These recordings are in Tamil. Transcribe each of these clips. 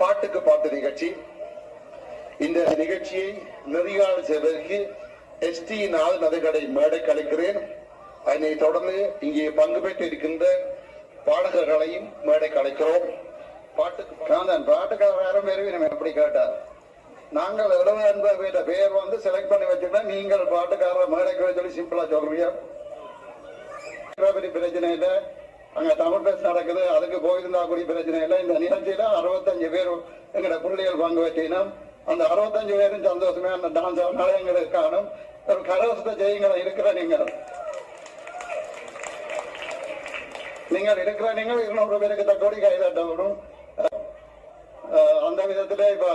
பாட்டுக்கு பாட்டு நிகழ்ச்சி. இந்த நிகழ்ச்சியை நெறியாள் செய்வதற்கு எஸ்டி நாள் நகைகளை மேடை கலைக்கிறேன் அதனை தொடர்ந்து இங்கே பங்கு பெற்று இருக்கின்ற பாடகர்களையும் மேடை கலைக்கிறோம் பாட்டுக்கு காந்தன் பாட்டுக்கார வேற எப்படி கேட்டார். நாங்கள் எழுபது எண்பது பேர் வந்து செலக்ட் பண்ணி வச்சிருந்தோம் நீங்கள் பாட்டுக்காரர் மேடைக்கு சொல்லி சிம்பிளா சொல்றீங்க. பிரச்சனை இல்லை. அங்க தமிழ் பேச நடக்குது. அதுக்கு போயிருந்தா கூடிய பிரச்சனை இல்லை. இந்த நிகழ்ச்சியில அறுபத்தஞ்சு பேர் எங்களோட பிள்ளைகள் பங்கு வச்சினோம் அந்த அறுபத்தஞ்சு பேரும் சந்தோஷமே அந்த டான்ஸ் ஆடினால எங்களுக்கு காணும். ஒரு கரவசத்தை செய்யுங்களா இருக்கிற நீங்கள். நீங்கள் இருக்கிற நீங்கள் இருநூறு பேருக்கு தக்கோடி கைதட்ட விடும் அந்த விதத்துல இப்ப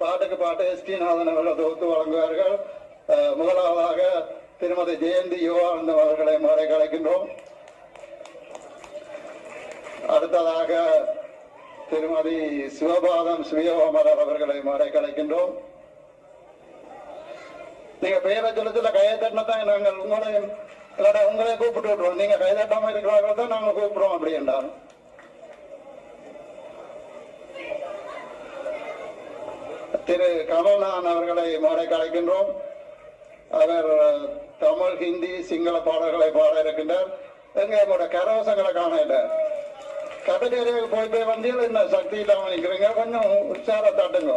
பாட்டுக்கு பாட்டு எஸ் நாதன் அவர்கள் தொகுத்து வழங்குவார்கள். முதலாவதாக திருமதி ஜெயந்தி யுவானந்தம் அவர்களை மாறை கலைக்கின்றோம். அடுத்ததாக திருமதி சிவபாதம் சுயோமரர் அவர்களை மாறை கலைக்கின்றோம் நீங்க பெயரை சொல்லத்துல கையை தான் நாங்கள் உங்களையும் இல்லாட்டா உங்களையும் கூப்பிட்டு விட்டுருவோம். நீங்க கைதட்டாம இருக்கிறவர்கள் தான் நாங்க கூப்பிடுவோம் அப்படி என்றால் திரு கமல்நாதன் அவர்களை மாறை கலைக்கின்றோம் அவர் தமிழ் ஹிந்தி சிங்கள பாடல்களை பாட இருக்கின்றார். எங்க உங்களோட கரவசங்களை காண இல்லை கபடேரியாவுக்கு போய் போய் வந்தீங்க என்ன சக்தி இல்லாம நிக்கிறீங்க கொஞ்சம் உற்சார தட்டுங்க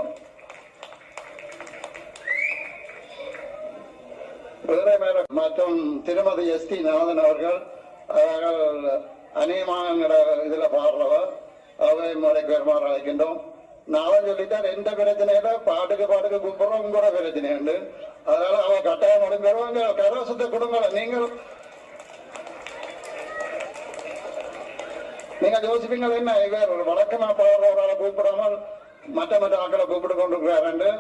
மற்றும் திருமதி எஸ் டி நாதன் அவர்கள் அவர்கள் அநேகமாங்கிற இதுல பாடுறவர் அவரை முறைக்கு வருமாறு அழைக்கின்றோம் நானும் சொல்லிட்டார் எந்த பிரச்சனையில பாட்டுக்கு பாட்டுக்கு கூப்பிடுறோம் உங்களோட பிரச்சனை உண்டு அதனால அவ கட்டாயம் முடிஞ்சிருவாங்க கரவசத்தை கொடுங்க நீங்கள் நீங்க யோசிப்பீங்க என்ன? இவர் ஒரு வழக்கமா பாடுற ஒரு ஆளை கூப்பிடாமல் மற்ற மற்ற ஆட்களை கூப்பிட்டு கொண்டிருக்கிறார் என்று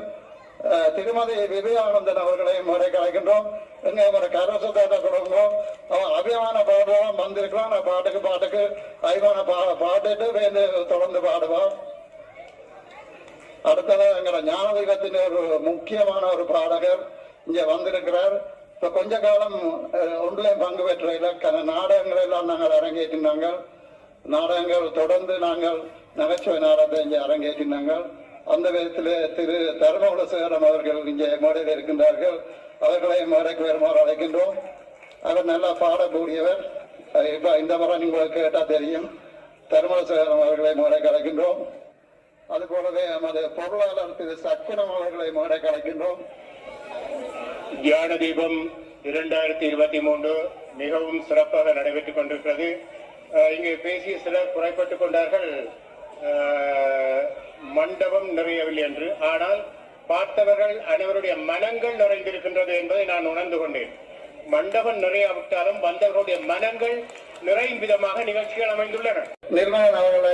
திருமதி விவேகானந்தன் அவர்களை முறை கலைக்கின்றோம். எங்க ஒரு கரவசத்தை கொடுக்கிறோம் அவன் அபிமான பாடுவான் வந்திருக்கிறான். நான் பாட்டுக்கு பாட்டுக்கு அபிமான பா பாட்டுட்டு வேண்டு தொடர்ந்து பாடுவான் அடுத்தது எங்களை ஞானதீபத்தின் ஒரு முக்கியமான ஒரு பாடகர் இங்க வந்திருக்கிறார். இப்ப கொஞ்ச காலம் ஒன்றிலையும் பங்கு பெற்ற இலக்கண நாடகங்கள் எல்லாம் நாங்கள் அரங்கேற்றினாங்க. நாடகங்கள் தொடர்ந்து நாங்கள் நகைச்சுவை நாடகத்தை இங்கே அரங்கேற்றினாங்க அந்த விதத்தில் திரு தர்மகுலசேகரம் அவர்கள் இங்கே மேடையில் இருக்கின்றார்கள். அவர்களை மேடைக்கு வருமாறு அழைக்கின்றோம். அவர் நல்லா பாடக்கூடியவர். இப்போ இப்ப இந்த முறை உங்களுக்கு கேட்டால் தெரியும். தர்மகுலசேகரம் அவர்களை மேடைக்கு அழைக்கின்றோம். அதுபோலவே நமது பொருளாளர் திரு சக்குனம் அவர்களை மேடை கலைக்கின்றோம் தியான தீபம் இரண்டாயிரத்தி இருபத்தி மூன்று மிகவும் சிறப்பாக நடைபெற்றுக் கொண்டிருக்கிறது. இங்கே பேசிய சிலர் குறைப்பட்டுக் கொண்டார்கள். மண்டபம் நிறையவில்லை என்று. ஆனால் பார்த்தவர்கள் அனைவருடைய மனங்கள் நிறைந்திருக்கின்றது என்பதை நான் உணர்ந்து கொண்டேன். மண்டபம் நிறையாவிட்டாலும் வந்தவர்களுடைய மனங்கள் நிறையும் விதமாக நிகழ்ச்சிகள் அமைந்துள்ளன. நிர்மலன் அவர்களை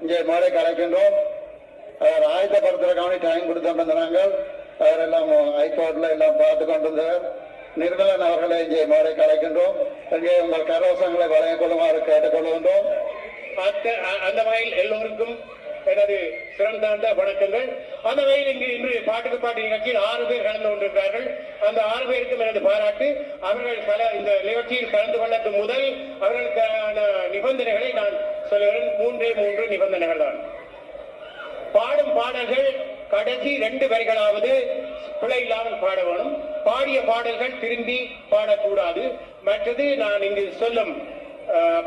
இங்கே மாலை கலைக்கின்றோம். அவர் ஆயத்தப்படுத்துறதுக்கான டைம் கொடுத்து நாங்கள் அவர் எல்லாம் ஹைகோர்ட்ல எல்லாம் பார்த்து கொண்டிருந்தார் நிர்மலன் அவர்களை இங்கே மாறி கலைக்கின்றோம். இங்கே உங்கள் கரவசங்களை வழங்கிக் கொள்ளுமாறு கேட்டுக்கொள்கின்றோம். அந்த- அந்த வகையில் எல்லோருக்கும் எனது சிறந்தாந்த வணக்கங்கள். அந்த வகையில் இங்கு இன்று பாட்டுக்கு பாட்டு நிகழ்ச்சியில் ஆறு பேர் கலந்து கொண்டிருக்கிறார்கள். அந்த ஆறு பேருக்கும் எனது பாராட்டு. அவர்கள் பல இந்த நிகழ்ச்சியில் கலந்து கொள்ளக்கு முதல் அவர்களுக்கான நிபந்தனைகளை நான் சொல்லுகிறேன். மூன்றே மூன்று நிபந்தனைகள் தான். பாடும் பாடல்கள் கடைசி ரெண்டு வரிகளாவது பிழை இல்லாமல் பாட வேணும். பாடிய பாடல்கள் திரும்பி பாடக்கூடாது. மற்றது நான் இங்கு சொல்லும்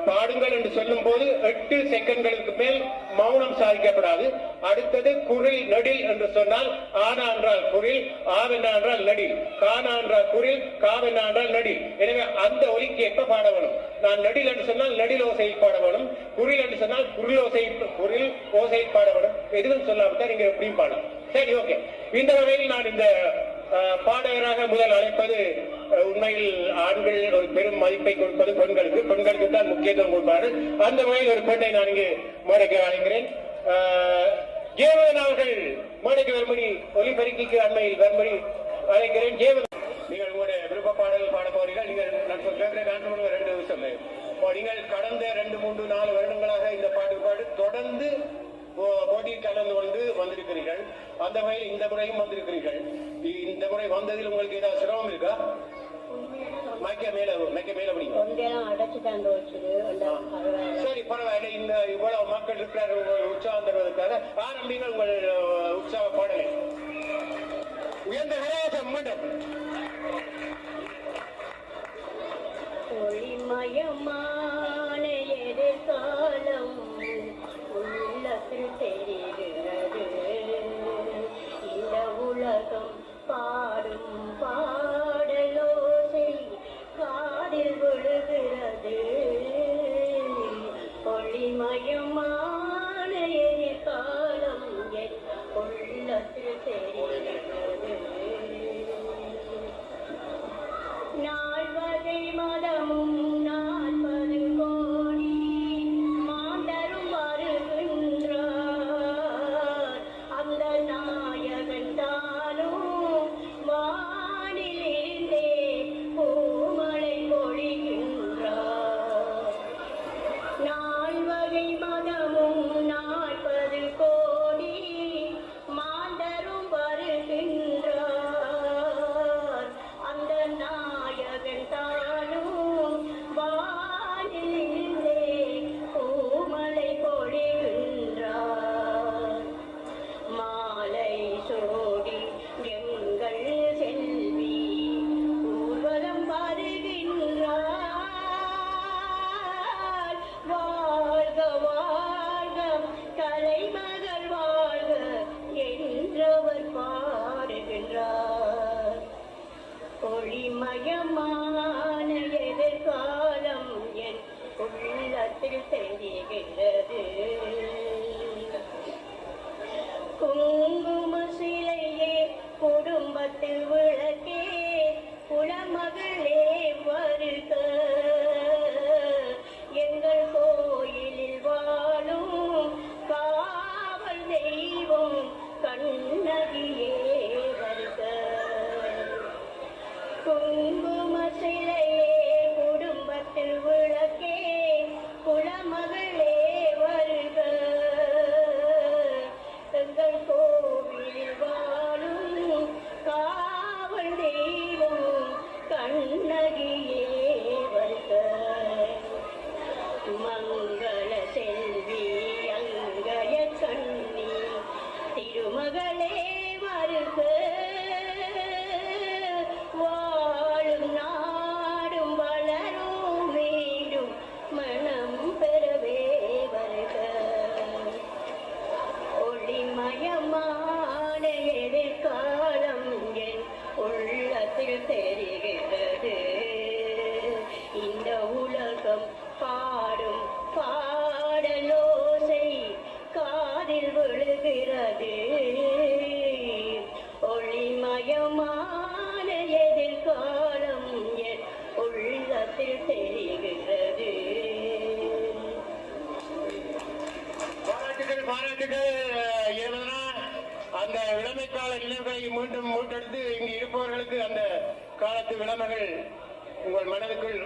பாடுங்கள் என்று சொல்லும் போது எட்டு செகண்ட்களுக்கு மேல் மௌனம் சாதிக்கப்படாது. அடுத்தது குரில் நெடில் என்று சொன்னால் ஆனா என்றால் குரில் ஆவென்னா என்றால் நடில் கானா என்றால் குரில் காவென்னா என்றால் நடில் எனவே அந்த ஒலிக்கு பாட வேணும்? நான் நடில் என்று சொன்னால் நடில் ஓசையில் பாட வேணும். குரில் என்று சொன்னால் குரில் ஓசை குரில் ஓசையில் பாட வேணும். எதுவும் சொல்லாவிட்டால் நீங்க எப்படியும் பாடலாம். சரி ஓகே. இந்த வகையில் நான் இந்த பாடகராக முதல் அழைப்பது உண்மையில் ஆண்கள் ஒரு பெரும் மதிப்பை கொடுப்பது பெண்களுக்கு. பெண்களுக்கு தான் முக்கியத்துவம் கொடுப்பார்கள். அந்த வகையில் ஒரு பெண்ணை நான் இங்கு மேடைக்கு அழைக்கிறேன். ஜேவதன் அவர்கள் மேடைக்கு வரும்படி ஒலிபெருக்கிக்கு அண்மையில் வரும்படி அழைக்கிறேன். ஜேவதன் நீங்கள் உங்களுடைய விருப்ப பாடல் பாட போறீர்கள். நீங்கள் நான் சொல் கேட்கிற காரணம் ரெண்டு நிமிஷம். நீங்கள் கடந்த ரெண்டு மூன்று நாலு வருடங்களாக இந்த பாட்டு பாடு தொடர்ந்து போ- போட்டியில் கலந்து கொண்டு வந்திருக்கிறீர்கள். அந்த வகையில் இந்த முறையும் வந்திருக்கிறீர்கள். இந்த முறை வந்ததில் உங்களுக்கு ஏதாவது சிரமம் இருக்கா? மைக்க மேல மைக்க மேல பிடிக்கும் சரி பரவாயில்ல. இந்த இவ்வளவு மக்கள் இருக்கிறார்கள் உங்களை உற்சாகம் தருவதற்காக ஆரம்பி ஆரம்பிங்கள் உங்கள் உற்சாக பாடலை. உயர்ந்த கரகோஷம் மீண்டும். Oh. பாடும் பாடலோசை காதில் விழுகிறது. ஒளிமயமான எதிர்காலம் என் உள்ளத்தில் தெரிகிறது. பாராட்டுகள் பாராட்டுகள். அஹ், அந்த இளமைக்கால நினைவுகளை மீண்டும் மீட்டெடுத்து இங்கு இருப்பவர்களுக்கு அந்த காலத்து விளமைகள் உங்கள் மனதுக்குள்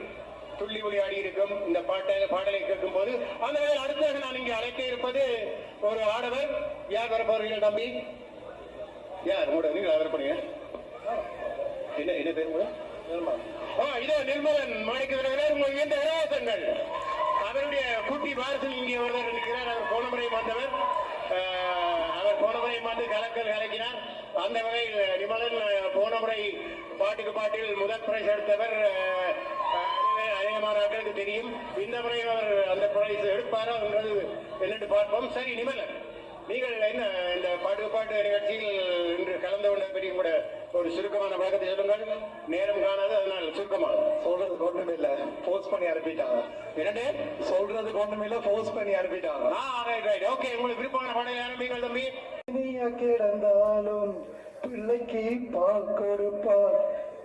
துள்ளி விளையாடி இருக்கும். இந்த பாட்டை பாடலை கேட்கும் போது அந்த வகையில் அடுத்ததாக நான் இங்கே அழைக்க இருப்பது ஒரு ஆடவர் யார் வரப்போறீர்கள் தம்பி? யார்? உங்களோட நீங்கள் அவர் பண்ணுங்க என்ன என்ன பேர் உங்களோட? இதோ நிர்மலன் மாணிக்க விரைவில் உங்கள் இயந்த இலவசங்கள் அவருடைய குட்டி வாரத்தில் இங்கே ஒருவர் இருக்கிறார். அவர் போன முறை வந்தவர். அவர் போன முறை வந்து கலக்கல் கலக்கினார். அந்த வகையில் நிமலன் போன முறை பாட்டுக்கு பாட்டில் முதல் பிரைஸ் எடுத்தவர் ஆட்களுக்கு தெரியும். இந்த முறை அவர் அந்த பிரைஸ் எடுப்பாரா என்றது என்னென்று பார்ப்போம். சரி நிமலன் நீங்கள் என்ன இந்த பாட்டு பாட்டு நிகழ்ச்சியில் இன்று கலந்து கொண்ட பற்றி கூட ஒரு சுருக்கமான விளக்கத்தை சொல்லுங்கள். நேரம் காணாது அதனால் சுருக்கமாக. சொல்றதுக்கு ஒண்ணுமே இல்ல. போஸ்ட் பண்ணி அனுப்பிட்டாங்க. இரண்டு சொல்றதுக்கு ஒண்ணுமே இல்ல போஸ்ட் பண்ணி அனுப்பிட்டாங்க. ஆ ரைட் ரைட் ஓகே உங்களுக்கு விருப்பமான பாடலை ஆரம்பிங்கள் தம்பி. கிடந்தாலும் பிள்ளைக்கு பால் கொடுப்பார்.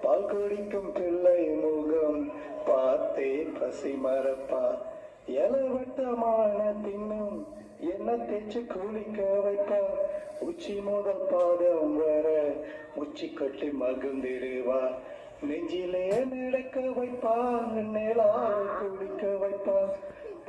பால் குடிக்கும் பிள்ளை முகம் பார்த்தே பசி மறப்பார் எலவட்டமான தின்னும் என்ன தேச்சு கூலிக்க வைப்பா. உச்சி முதல் பாதம் வர உச்சி கட்டி மகிழ்ந்திடுவார் நெஞ்சிலே நடக்க வைப்பா நிலாவை குளிக்க வைப்பா.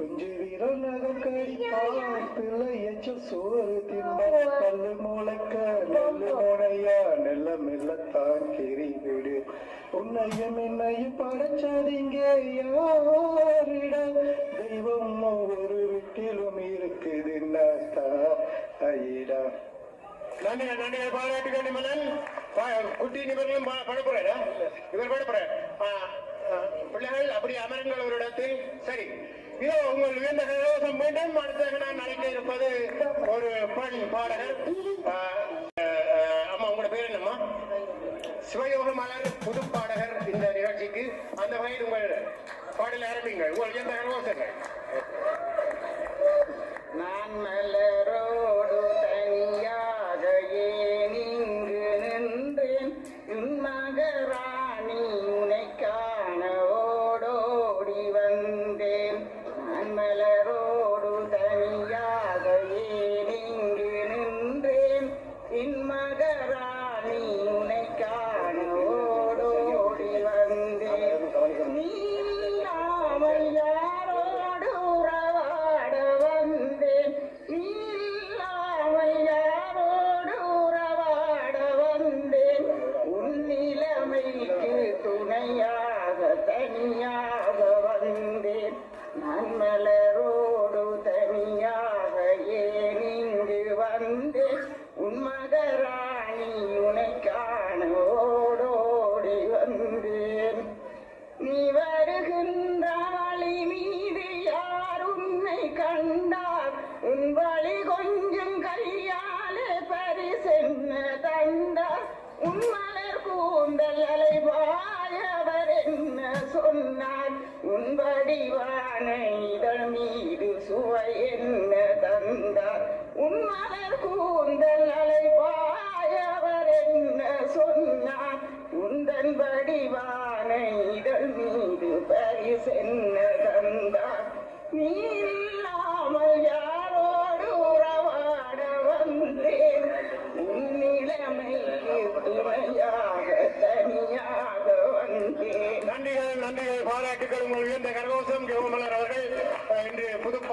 குஞ்சு வீரல் நகம் கடிப்பார் பிள்ளை எச்சல் சோறு தின்பார் கல்லு மூளைக்க நெல்லு முனையா? நெல்ல மெல்லத்தான் கெறி விடு. உன்னையும் என்னையும் படைச்சதிங்க யாரிடம்? தெய்வம் ஒவ்வொரு வீட்டிலும் இருக்குது ஐயா நன்றி நன்றி பாராட்டுகள் நிமலன். பா- குட்டி நிபர்களும் படப்புறா இவர் படப்புற பிள்ளைகள் அப்படி அமருங்கள் ஒரு இடத்தில் சரி. இதோ உங்கள் உயர்ந்த கலோசம் மீண்டும் அடுத்ததாக நான் இருப்பது ஒரு பெண் பாடகர். அம்மா உங்களோட பேர் என்னம்மா? சிவயோக மலர் புது பாடகர் இந்த நிகழ்ச்சிக்கு அந்த வகையில் உங்கள் பாடல் ஆரம்பிங்கள் உங்கள் உயர்ந்த கலோசங்கள் நான் வந்து உன் மகராணி உனை காண ஓடோடி வந்தேன். நீ வருகின்றாளி மீது யார் உன்னை கண்டார்? உன் வழி கொஞ்சம் கையாலே பரிசென்ன தந்தார். உன் மலர் கூந்தல் அலைவாயவர் என்ன சொன்னார்? உன் வடிவான இதழ் மீது சுவை என்ன தந்தார்? உன் கூந்தல் அலைவாயவர் என்ன சொன்னார்? உந்தன் வடிவான இதழ் மீது பரிசென்ன தந்தார். நீ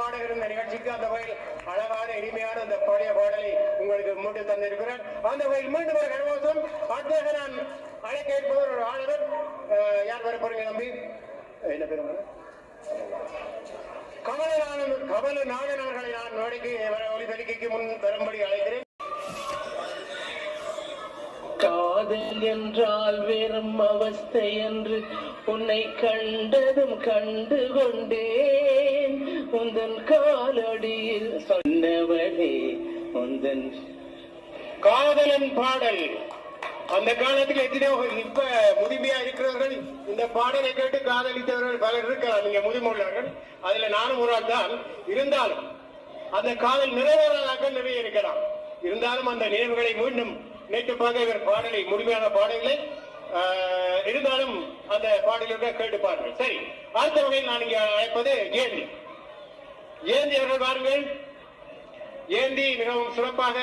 பாடகர் இந்த நிகழ்ச்சிக்கு அந்த வகையில் அழகான இனிமையான அந்த பழைய பாடலை உங்களுக்கு மூட்டு தந்திருக்கிறேன். அந்த வகையில் மீண்டும் ஒரு கரகோசம் அடுத்ததாக நான் அழைக்க இருப்பவர் ஒரு ஆளுநர். யார் வர போறீங்க நம்பி என்ன பேர் உங்க? கமலநாதன் கமலநாதன் அவர்களை நான் மேடைக்கு வர முன் வரும்படி அழைக்கிறேன். காதல் என்றால் வெறும் அவஸ்தை என்று உன்னை கண்டதும் கண்டு கொண்டே உந்தன் காலடியில் சொன்னவளே உந்தன் காதலன் பாடல். அந்த காலத்துல எத்தனையோ இப்ப முதுமையா இருக்கிறவர்கள் இந்த பாடலை கேட்டு காதலித்தவர்கள் பலர் இருக்கிறார் நீங்க முதுமுள்ளவர்கள் அதுல நானும் ஒரு தான் இருந்தாலும் அந்த காதல் நிறைவேறாதாக்கள் நிறைய இருக்கலாம். இருந்தாலும் அந்த நினைவுகளை மீண்டும் நேற்று பார்க்க இவர் பாடலை முழுமையான பாடல்களை ஆஹ், இருந்தாலும் அந்த பாடலுக்கு கேட்டு பாருங்கள். சரி அடுத்த வகையில் நான் இங்க அழைப்பது கேள்வி ஏந்தி அவர்கள் பாருங்கள். ஏந்தி மிகவும் சிறப்பாக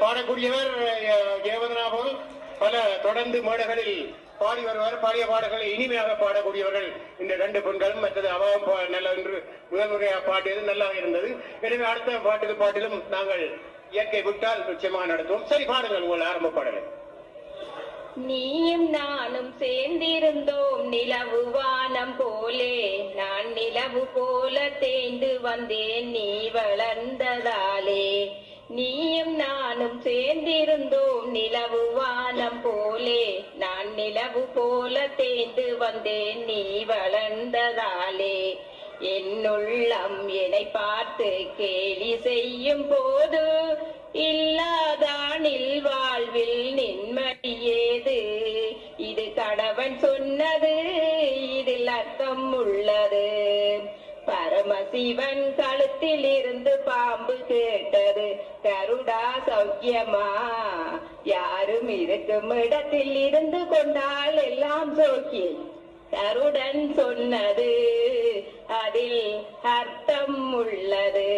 பாடக்கூடியவர் அஹ், பல தொடர்ந்து மேடைகளில் பாடி வருவார். பாடிய பாடல்களை இனிமையாக பாடக்கூடியவர்கள் இந்த ரெண்டு பெண்களும் மற்றது அவாவும் நல்ல என்று முதல் முறையாக பாடியது நல்லா இருந்தது. எனவே அடுத்த பாட்டுக்கு பாட்டிலும் நாங்கள் இயற்கை விட்டால் நிச்சயமாக நடத்துவோம். சரி பாடுங்கள் உங்கள் ஆரம்ப பாடலை. நீயும் நானும் சேர்ந்திருந்தோம் நிலவு வானம் போலே. நான் நிலவு போல தேண்டு வந்தேன் நீ வளர்ந்ததாலே. நீயும் நானும் சேர்ந்திருந்தோம் நிலவு வானம் போலே. நான் நிலவு போல தேய்ந்து வந்தேன் நீ வளர்ந்ததாலே. என்னுள்ளம் என்னை பார்த்து கேலி செய்யும் போது இல்லாதானில் வாழ்வில் நின்மடியே சொன்னது இதில் அர்த்தம் உள்ளது. பரமசிவன் கழுத்தில் இருந்து பாம்பு கேட்டது கருடா சௌக்கியமா? யாரும் இருக்கும் இடத்தில் இருந்து கொண்டால் எல்லாம் சௌக்கியம். கருடன் சொன்னது அதில் அர்த்தம் உள்ளது.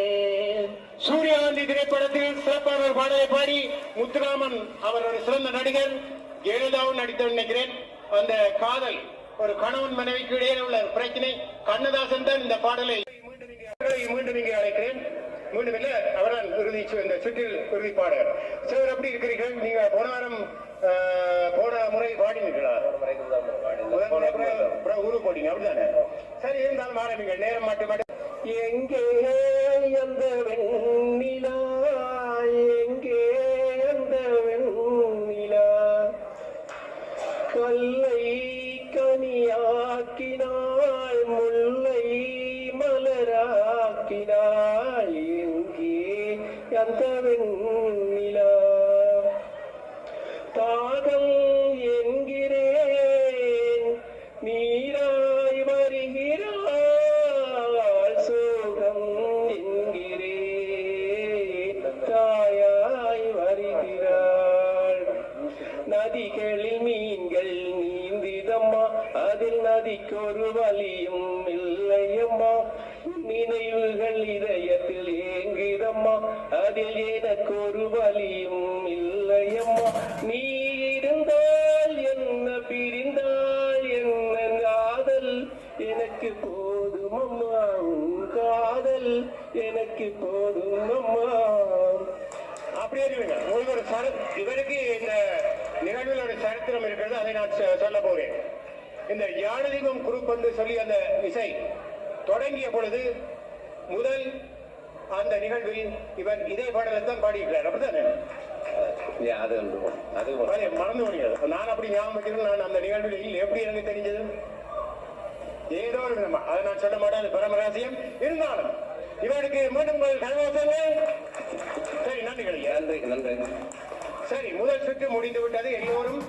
சூரியகாந்தி திரைப்படத்தில் சிறப்பான ஒரு பாடலை பாடி முத்துராமன் அவர் ஒரு சிறந்த நடிகர் ஜெயலலிதாவும் நடித்து நினைக்கிறேன். அந்த காதல் ஒரு கணவன் மனைவிக்கு இடையே உள்ள பிரச்சனை கண்ணதாசன் தான் இந்த பாடலை மீண்டும் இங்கே அழைக்கிறேன் மீண்டும் இல்ல அவர்தான் இறுதி இந்த சுற்றில் இறுதி பாடகர் சார் எப்படி இருக்கிறீர்கள்? நீங்க போன வாரம் போன முறை பாடினீர்களா? முறை ஊருக்கு போட்டீங்க அப்படிதானே? சரி இருந்தாலும் ஆரம்பிங்கள் நேரம் மட்டும் மட்டும் எங்கே அந்த காட்டினாள் ஏங்கி எந்த எனக்கொரு வழியும் இல்லையம்மா. நீ இருந்தால் என்ன பிரிந்தால் என்ன காதல்? எனக்கு போதும் அம்மா உன் காதல். எனக்கு போதும் அம்மா அப்படியே இருவீங்க உங்களுக்கு ஒரு சர இவருக்கு இந்த நிகழ்வில் ஒரு சரித்திரம் இருக்கிறது. அதை நான் சொல்ல போகிறேன் இந்த யாழதீபம் குரூப் என்று சொல்லி அந்த இசை தொடங்கிய பொழுது முதல் அந்த நிகழ்வில் இவர் இதே பாடலை தான் பாடியிருக்கிறார். அப்படித்தானே? அது அது மறந்து முடியாது நான் அப்படி ஞாபகம் வைக்கிறேன் நான் அந்த நிகழ்வில் எப்படி எனக்கு தெரிஞ்சது? ஏதோ ஒரு விதமா. அதை நான் சொல்ல மாட்டேன் அது பரம ரகசியம் இருந்தாலும் இவருக்கு மீண்டும் கல்வாசங்கள் சரி நன்றிகள். நன்றி நன்றி. சரி முதல் சுற்று முடிந்து விட்டது. எல்லோரும்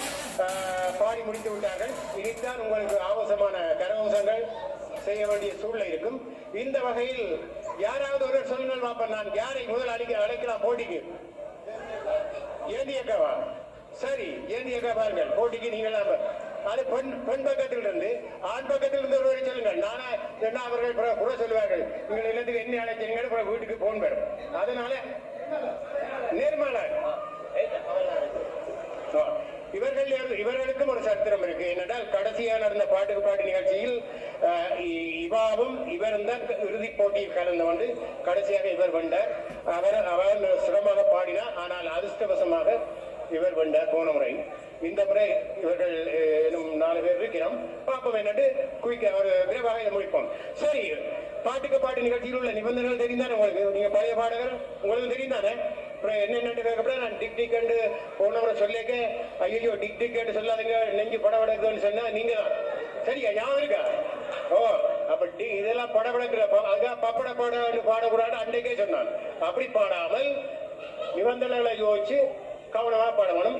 பாடி முடித்து விட்டார்கள். இனித்தான் உங்களுக்கு ஆபாசமான கரவம்சங்கள் செய்ய வேண்டிய சூழ்நிலை இருக்கும். இந்த வகையில் யாராவது ஒரு சொல்லுங்கள் பாப்பா நான் யாரை முதல் அடிக்க அழைக்கலாம்? போட்டிக்கு. ஏந்தி அக்காவா சரி ஏந்தியக்கா பாருங்கள். போட்டிக்கு நீங்கள் அது பெண் பெண் பக்கத்தில் இருந்து ஆண் பக்கத்தில் இருந்து ஒருவரை சொல்லுங்கள். நானா என்ன அவர்கள் கூட சொல்லுவார்கள். நீங்கள் இல்லத்துக்கு என்ன அழைச்சீங்க பிறகு வீட்டுக்கு போன் வரும். அதனால நேர்மாலாக இவர்கள் இவர்களுக்கும் ஒரு சரித்திரம் இருக்கு. என்னென்றால் கடைசியா நடந்த பாட்டுக்கு பாட்டு நிகழ்ச்சியில் இவாவும் இவரும் தான் இறுதிப் போட்டியில் கலந்து கொண்டு கடைசியாக இவர் வென்றார். அவர் அவர் சிரமமாக பாடினார் ஆனால் அதிர்ஷ்டவசமாக இவர் வென்றார் போன முறை. இந்த முறை இவர்கள் என்னும் நாலு பேர் இருக்கிறோம். பார்ப்போம் என்னட்டு குயிக்க ஒரு விரைவாக இதை முடிப்போம். சரி பாட்டுக்கு பாட்டு நிகழ்ச்சியில் உள்ள நிபந்தனைகள் தெரிந்தானே உங்களுக்கு? நீங்க பழைய பாடகர் உங்களுக்கு தெரியும் தானே அப்புறம் என்னென்னு கேட்கப்பட நான் டிக் டிக் போனவரை சொல்லிக்க ஐயோ டிக் டிக் சொல்லாதீங்க நெஞ்சு படம் படபடக்குன்னு சொன்னா நீங்க தான் சரியா? யாரும் இருக்கா? ஓ அப்ப டி இதெல்லாம் படபடக்கிற அதுக்காக பப்பட பாட பாடக்கூடாது அன்றைக்கே சொன்னான் அப்படி பாடாமல் நிபந்தனைகளை யோசிச்சு கவனமா பாடணும்.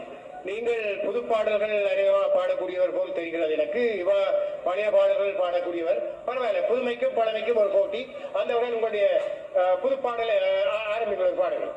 நீங்கள் புது பாடல்கள் நிறைய பாடக்கூடியவர் போல் தெரிகிறது எனக்கு. இவ பழைய பாடல்கள் பாடக்கூடியவர். பரவாயில்ல புதுமைக்கும் பழமைக்கும் ஒரு போட்டி. அந்த வகையில் உங்களுடைய புது பாடலை ஆரம்பிக்கிற பாடல்கள்